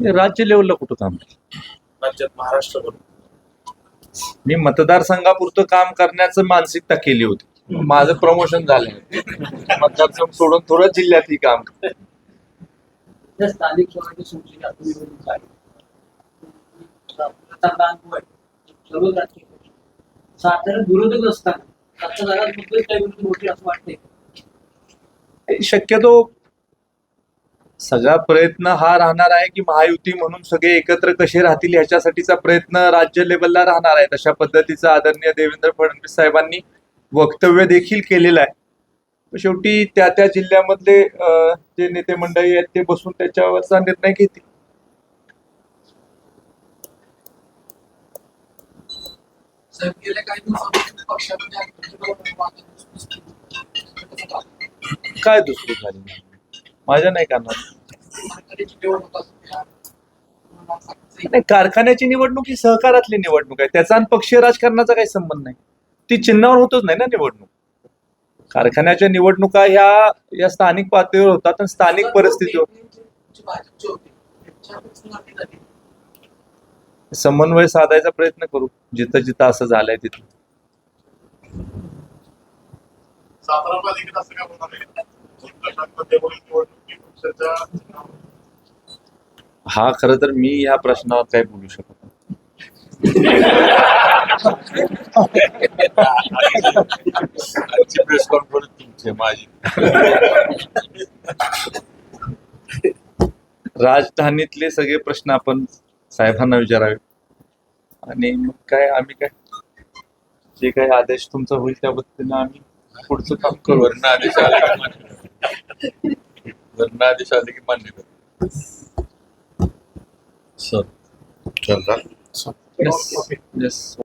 राज्य लेवलला कुठं काम केलं? राज्यात महाराष्ट्रभर मी मतदारसंघापुरतं काम करण्याचं मानसिकता केली होती. माझं प्रमोशन झालं. मतदारसंघ सोडून थोडं जिल्ह्यातही काम स्थानिक स्वराज्य संस्थेच्या निवडणूक आहे साधारण विरोधक असताना शक्यतो सगळा प्रयत्न हा राहणार आहे की महायुती म्हणून सगळे एकत्र कसे राहतील ह्याच्यासाठीचा प्रयत्न राज्य लेवलला राहणार आहे. तशा पद्धतीचं आदरणीय देवेंद्र फडणवीस साहेबांनी वक्तव्य देखील केलेलं आहे. शेवटी त्या त्या जिल्ह्यामधले जे नेते मंडळी आहेत ते बसून त्याच्यावरचा निर्णय घेतील. काय दुसरी झाली? माझ्या नाही करणार. कारखान्याची निवडणूक असते नाही कारखान्याची निवडणूक ही सहकारातली निवडणूक आहे. त्याचा आणि पक्षीय राजकारणाचा काही संबंध नाही. ती चिन्हावर होतच नाही ना निवडणूक. कारखान्याच्या निवडणुका ह्या या स्थानिक पातळीवर होतात आणि स्थानिक परिस्थितीवर. समन्वय साधायचा प्रयत्न करू. जिथं जिथं असं झालंय तिथं. सातारा हा खरं तर मी ह्या प्रश्नावर काही बोलू शकत नाही. प्रेस कॉन्फरन्स तुमची माझी. राजधानीतले सगळे प्रश्न आपण साहेबांना विचारावे. आणि मग काय आम्ही काय? जे काही आदेश तुमचा होईल त्या पद्धतीनं आम्ही पुढचं काम करू. आदेश आले वर्ण आदेश आले की मान्य करा सर चल येस येस